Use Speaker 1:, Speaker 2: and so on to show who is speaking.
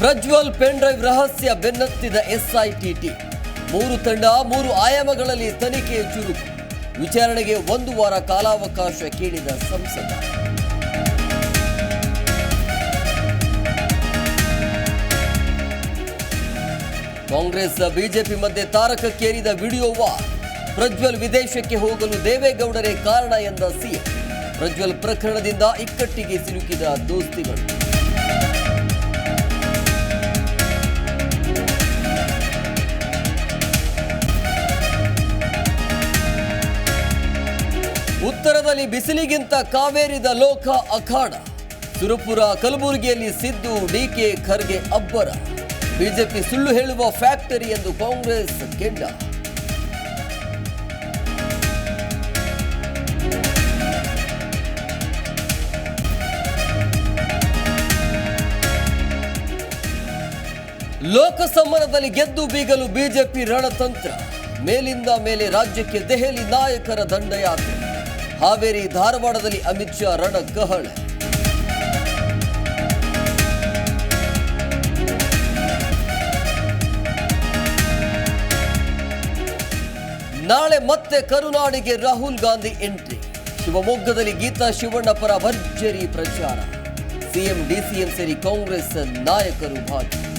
Speaker 1: Prajwal pen drive ರಹಸ್ಯ ಬೆನ್ನತ್ತಿದ ಎಸ್ಐಟಿಟಿ. ಮೂರು ತಂಡ, ಮೂರು ಆಯಾಮಗಳಲ್ಲಿ ತನಿಖೆ ಚುರುಕು ವಿಚಾರಣೆಗೆ ಒಂದು ವಾರ ಕಾಲಾವಕಾಶ ಕೇಳಿದ ಸಂಸದ. ಕಾಂಗ್ರೆಸ್ ಬಿಜೆಪಿ ಮಧ್ಯೆ ತಾರಕಕ್ಕೇರಿದ ವಿಡಿಯೋ ವಾ ಪ್ರಜ್ವಲ್ ವಿದೇಶಕ್ಕೆ ಹೋಗಲು ದೇವೇಗೌಡರೇ ಕಾರಣ ಎಂದ ಸಿಎಂ. ಪ್ರಜ್ವಲ್ ಪ್ರಕರಣದಿಂದ ಇಕ್ಕಟ್ಟಿಗೆ ಸಿಲುಕಿದ ದೋಸ್ತಿಗಳು. ಉತ್ತರದಲ್ಲಿ ಬಿಸಿಲಿಗಿಂತ ಕಾವೇರಿದ ಲೋಕ ಅಖಾಡ. ಸುರಪುರ, ಕಲಬುರಗಿಯಲ್ಲಿ ಸಿದ್ದು, ಡಿಕೆ ಖರ್ಗೆ ಅಬ್ಬರ. ಬಿಜೆಪಿ ಸುಳ್ಳು ಹೇಳುವ ಫ್ಯಾಕ್ಟರಿ ಎಂದು ಕಾಂಗ್ರೆಸ್ ಕೆಂಡ. ಲೋಕಸಮ್ಮರದಲ್ಲಿ ಗೆದ್ದು ಬೀಗಲು ಬಿಜೆಪಿ ರಣತಂತ್ರ. ಮೇಲಿಂದ ಮೇಲೆ ರಾಜ್ಯಕ್ಕೆ ದೆಹಲಿ ನಾಯಕರ ದಂಡಯಾತ್ರೆ. ಹಾವೇರಿ ಧಾರವಾಡದಲ್ಲಿ ಅಮಿತ್ ಶಾ ರಣಗಹಳೆ ನಾಳೆ ಮತ್ತೆ ಕರುನಾಡಿಗೆ ರಾಹುಲ್ ಗಾಂಧಿ ಎಂಟ್ರಿ. ಶಿವಮೊಗ್ಗದಲ್ಲಿ ಗೀತಾ ಶಿವಣ್ಣ ಪರ ಭರ್ಜರಿ ಪ್ರಚಾರ. ಸಿಎಂ, ಡಿಸಿಎಂ ಸೇರಿ ಕಾಂಗ್ರೆಸ್ ನಾಯಕರು ಭಾಗಿ.